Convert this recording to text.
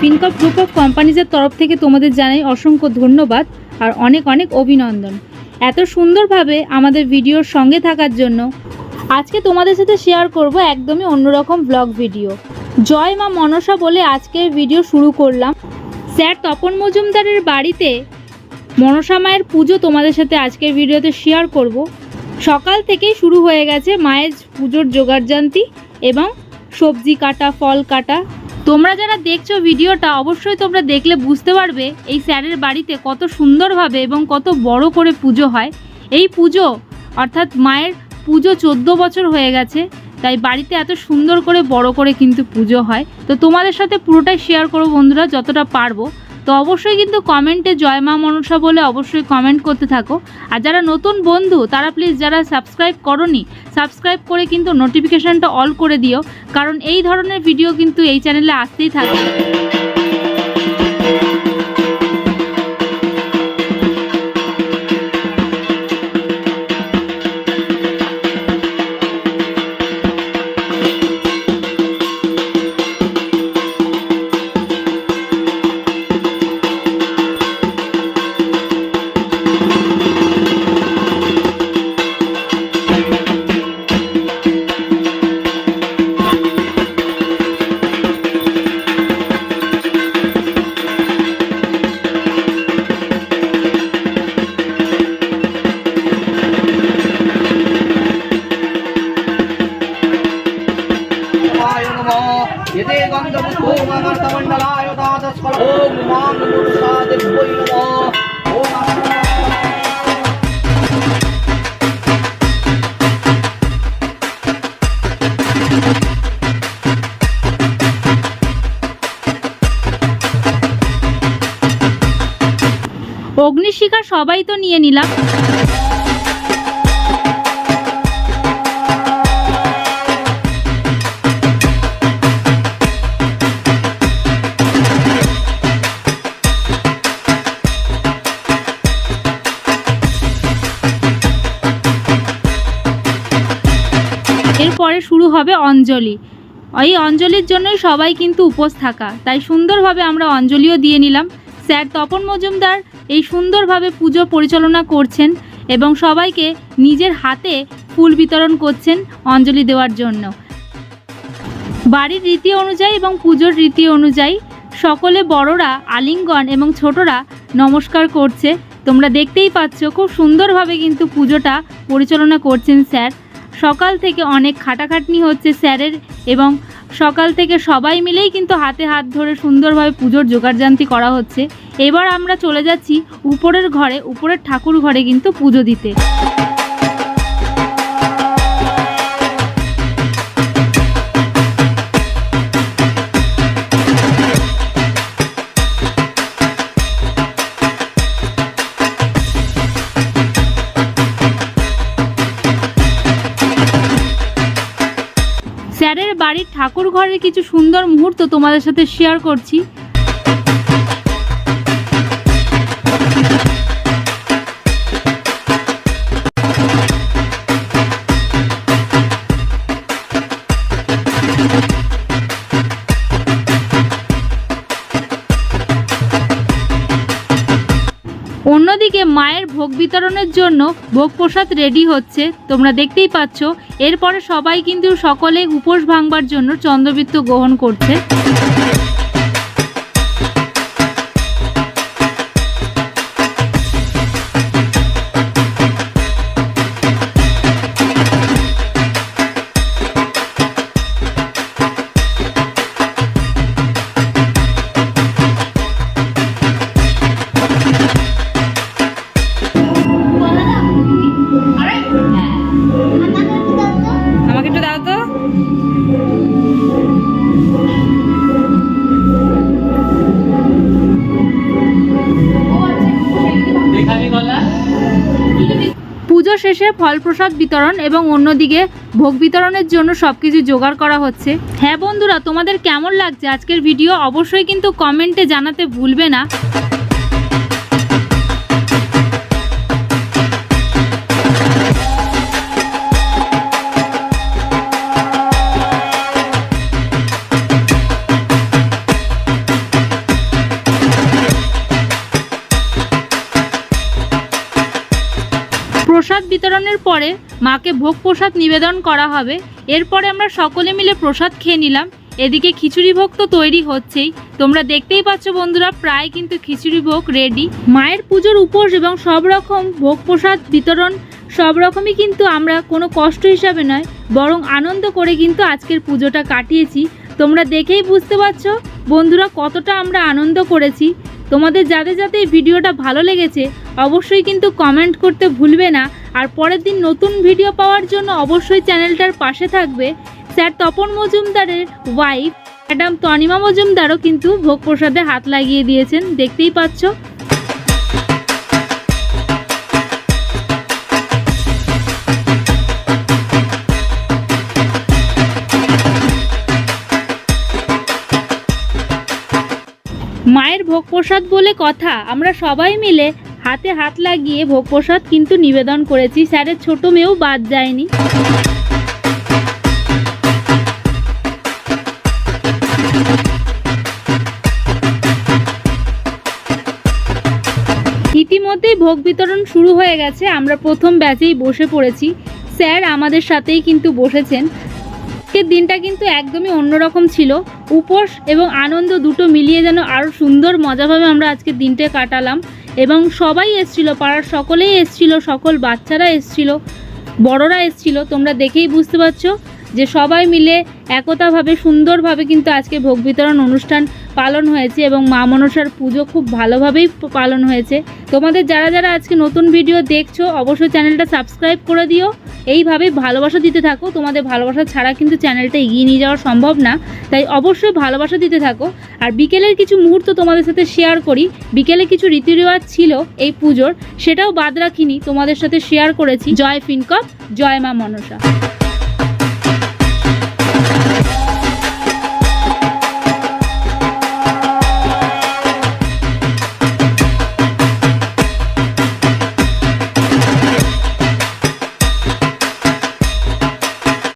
ফিনকপ group of কোম্পানিজের তরফ থেকে তোমাদের জানাই অসংখ্য ধন্যবাদ আর অনেক অনেক অভিনন্দন। এত সুন্দরভাবে আমাদের ভিডিওর সঙ্গে থাকার জন্য আজকে তোমাদের সাথে শেয়ার করব একদমই অন্যরকম ব্লগ ভিডিও জয় মা মনসা বলে আজকের ভিডিও শুরু করলাম। স্যার তপন মজুমদারের বাড়িতে মনসা মায়ের পুজো তোমাদের সাথে আজকের ভিডিওতে শেয়ার করব। সকাল থেকেই শুরু হয়ে গেছে মায়ের পুজোর জোগাড়জান্তি এবং সবজি কাটা, ফল কাটা। তোমরা যারা দেখছ ভিডিওটা, অবশ্যই তোমরা দেখলে বুঝতে পারবে এই স্যারের বাড়িতে কত সুন্দরভাবে এবং কত বড় করে পুজো হয়। এই পুজো, অর্থাৎ মায়ের পুজো চোদ্দ বছর হয়ে গেছে, তাই বাড়িতে এত সুন্দর করে, বড় করে কিন্তু পুজো হয়। তো তোমাদের সাথে পুরোটাই শেয়ার করব বন্ধুরা, যতটা পারব। তো অবশ্যই কিন্তু কমেন্টে জয় মা মনসা বলে অবশ্যই কমেন্ট করতে থাকো। আর যারা নতুন বন্ধু, তারা প্লিজ যারা সাবস্ক্রাইব করনি সাবস্ক্রাইব করে কিন্তু নোটিফিকেশানটা অল করে দিও। কারণ এই ধরনের ভিডিও কিন্তু এই চ্যানেলে আসতেই থাকে नमः यते गन्धपुष्पोमर्तमण्डलाय तादस्कर ॐ मां मूर्षादिभ्यो नमः ॐ অগ্নিশিখা সবাই তো নিয়ে নিলাম এরপরে শুরু হবে অঞ্জলি। এই অঞ্জলির জন্যই সবাই কিন্তু উপোস থাকা। তাই সুন্দরভাবে আমরা অঞ্জলিও দিয়ে নিলাম। স্যার তপন মজুমদার এই সুন্দরভাবে পুজো পরিচালনা করছেন এবং সবাইকে নিজের হাতে ফুল বিতরণ করছেন অঞ্জলি দেওয়ার জন্য। বাড়ির রীতি অনুযায়ী এবং পুজোর রীতি অনুযায়ী সকলে বড়রা, আলিঙ্গন এবং ছোটরা নমস্কার করছে। তোমরা দেখতেই পাচ্ছ, খুব সুন্দরভাবে কিন্তু পুজোটা পরিচালনা করছেন স্যার। সকাল থেকে অনেক খাটাখাটনি হচ্ছে স্যারের এবং সকাল থেকে সবাই মিলেই কিন্তু হাতে হাত ধরে সুন্দরভাবে পুজোর জোগাড়যান্তি করা হচ্ছে। এবার আমরা চলে যাচ্ছি উপরের ঘরে, উপরের ঠাকুর ঘরে কিন্তু পুজো দিতে। বাড়ির ঠাকুর ঘরের কিছু সুন্দর মুহূর্ত তোমাদের সাথে শেয়ার করছি। অন্যদিকে মায়ের ভোগ বিতরণের জন্য ভোগ প্রসাদ রেডি হচ্ছে। তোমরা দেখতেই পাচ্ছ, এরপরে সবাই কিন্তু সকলে উপোস ভাঙবার জন্য চন্দ্রবৃত্ত গ্রহণ করছে। পুজো শেষে ফল প্রসাদ বিতরণ এবং অন্যদিকে ভোগ বিতরণের জন্য সব কিছু জোগাড় করা হচ্ছে। হ্যাঁ বন্ধুরা, তোমাদের কেমন লাগছে আজকের ভিডিও? অবশ্যই কিন্তু কমেন্টে জানাতে ভুলবে না। প্রসাদ বিতরণের পরে মাকে ভোগ প্রসাদ নিবেদন করা হবে। এরপরে আমরা সকলে মিলে প্রসাদ খেয়ে নিলাম। এদিকে খিচুড়ি ভোগ তো তৈরি হচ্ছেই। তোমরা দেখতেই পাচ্ছ বন্ধুরা, প্রায় কিন্তু খিচুড়ি ভোগ রেডি মায়ের পুজোর উপোস এবং সব রকম ভোগ প্রসাদ বিতরণ, সব রকমই কিন্তু আমরা কোনো কষ্ট হিসাবে নয়, বরং আনন্দ করে কিন্তু আজকের পুজোটা কাটিয়েছি। তোমরা দেখেই বুঝতে পারছ বন্ধুরা কতটা আমরা আনন্দ করেছি। তোমাদের যাদের যাতে এই ভিডিওটা ভালো লেগেছে, অবশ্যই কিন্তু কমেন্ট করতে ভুলবে না। আর পরের দিন নতুন ভিডিও পাওয়ার জন্য অবশ্যই চ্যানেলটার পাশে থাকবে স্যার তপন মজুমদারের ওয়াইফ ম্যাডাম তনিমা মজুমদারও কিন্তু ভোগ প্রসাদে হাত লাগিয়ে দিয়েছেন। দেখতেই পাচ্ছ। মায়ের ভোগ প্রসাদ বলে কথা। আমরা সবাই মিলে হাতে হাত লাগিয়ে ভোগ প্রসাদ কিন্তু নিবেদন করেছি। স্যারের ছোট মেয়েও বাদ যায়নি। ইতিমধ্যেই ভোগ বিতরণ শুরু হয়ে গেছে। আমরা প্রথম ব্যাচেই বসে পড়েছি। স্যার আমাদের সাথেই কিন্তু বসেছেন। আজকের দিনটা কিন্তু একদমই অন্যরকম ছিল। উপোস এবং আনন্দ দুটো মিলিয়ে যেন আরও সুন্দর মজাভাবে আমরা আজকের দিনটা কাটালাম এবং সবাই এসছিল, পাড়ার সকলেই এসছিল, সকল বাচ্চারা এসছিল, বড়রা এসছিল, তোমরা দেখেই বুঝতে পারছ। যে সবাই মিলে একতাভাবে, সুন্দরভাবে কিন্তু আজকে ভোগ বিতরণ অনুষ্ঠান পালন হয়েছে এবং মা মনসার পুজো খুব ভালোভাবেই পালন হয়েছে। তোমাদের যারা যারা আজকে নতুন ভিডিও দেখছ, অবশ্যই চ্যানেলটা সাবস্ক্রাইব করে দিও। এইভাবে ভালোবাসা দিতে থাকো। তোমাদের ভালোবাসা ছাড়া কিন্তু চ্যানেলটা এগিয়ে নিয়ে যাওয়া সম্ভব না। তাই অবশ্যই ভালোবাসা দিতে থাকো। আর বিকেলের কিছু মুহূর্ত তোমাদের সাথে শেয়ার করি। বিকেলে কিছু রীতিরেওয়াজ ছিল এই পুজোর, সেটাও বাদ রাখিনি। তোমাদের সাথে শেয়ার করেছি। জয় ফিনকপ, জয় মা মনসা।